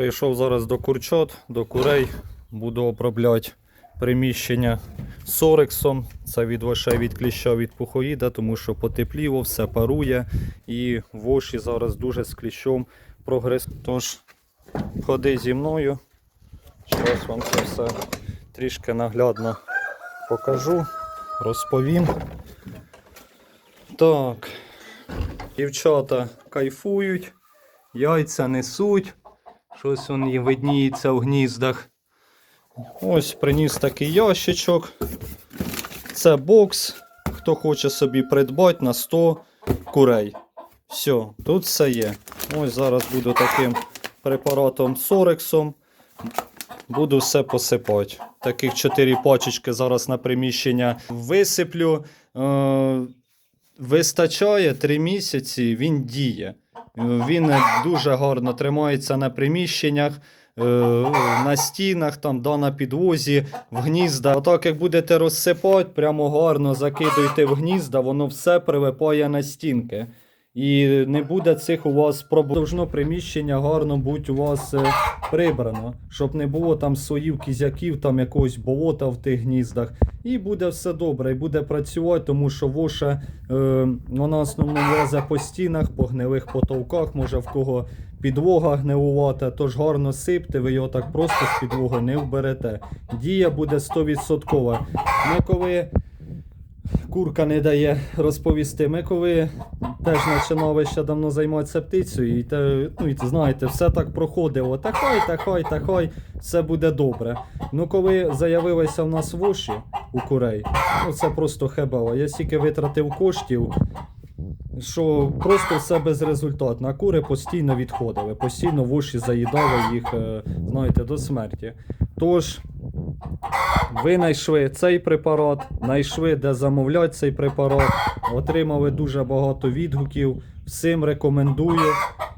Прийшов зараз до курчат, до курей. Буду обробляти приміщення сорексом. Це від вошей від кліща від пухоїда, тому що потепліло, все парує. І воші зараз дуже з кліщом прогрес. Тож ходи зі мною. Зараз вам це все трішки наглядно покажу, розповім. Так, дівчата кайфують, яйця несуть, щось вони видніється в гніздах. Ось приніс такий ящичок. Це бокс. Хто хоче собі придбати на 100 курей. Все, тут все є. Ось зараз буду таким препаратом Сорексом. Буду все посипати. Таких 4 пачечки зараз на приміщення висиплю. Е, вистачає 3 місяці, він діє. Е, Він дуже гарно тримається на приміщеннях, е, на стінах, там, да, на підвозі, в гнізда. Отак, як будете розсипати, прямо гарно закидуйте в гнізда, воно все прилипає на стінки. І не буде цих у вас проблем. Должно приміщення гарно бути у вас е, прибрано, щоб не було там своїв кізяків, там якогось болота в тих гніздах. І буде все добре, і буде працювати, тому що воша е, вона в основному лазе по стінах, по гнилих потолках, може в кого підлога гнилувата, тож гарно сипте, ви його так просто з підлоги не вберете. Дія буде 100%. Ми коли курка не дає розповісти, ми коли теж починали ще давно займатися птицею, і ну і знаєте, все так проходило. Та хай, та хай, та хай, все буде добре. Ну коли заявилися в нас воші у курей, ну це просто хебало. Я стільки витратив коштів, що просто все безрезультатно. А кури постійно відходили, постійно воші заїдали їх, е, знаєте, до смерті. Тож. Ви знайшли цей препарат, знайшли, де замовляти цей препарат, отримали дуже багато відгуків. Всім рекомендую.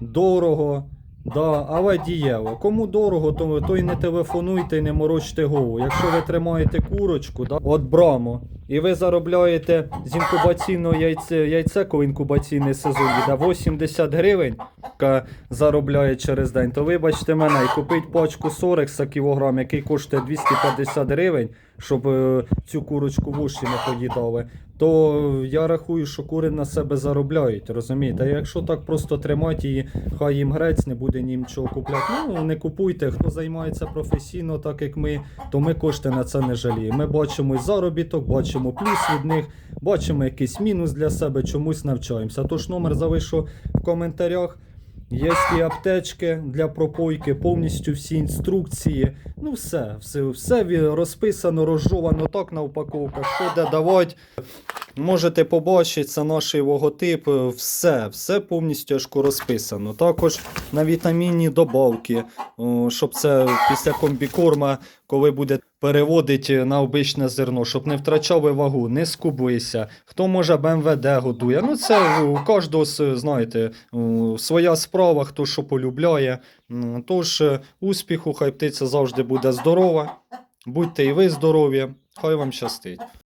Дорого, да, але дієво. Кому дорого, то, то й не телефонуйте і не морочте голову. Якщо ви тримаєте курочку, да, от брамо, і ви заробляєте з інкубаційного яйця, яйця, коли інкубаційний сезон йде 80 гривень, яка заробляє через день, то вибачте мене і купить пачку Сорекса кілограм, який коштує 250 гривень, щоб е, цю курочку в уші не поїдали, то я рахую, що кури на себе заробляють, розумієте? Якщо так просто тримати її, хай їм грець, не буде ні нічого купляти. Ну не купуйте. Хто займається професійно, так як ми, то ми кошти на це не жаліємо. Ми бачимо заробіток, бачимо плюс від них, бачимо якийсь мінус для себе, чомусь навчаємося. Тож номер залишу в коментарях. Є і аптечки для пропойки, повністю всі інструкції. Ну, все, все, все розписано, розжовано так на упаковках, що де давати. Можете побачити, це наш логотип, все, все повністю розписано. Також на вітамінні добавки, щоб це після комбікорма, коли буде переводити на обичне зерно, щоб не втрачали вагу, не скублися. Хто може БМВД годує. Ну це у кожного, знаєте, своя справа, хто що полюбляє. Тож е, успіху, хай птиця завжди буде здорова. Будьте і ви здорові, хай вам щастить.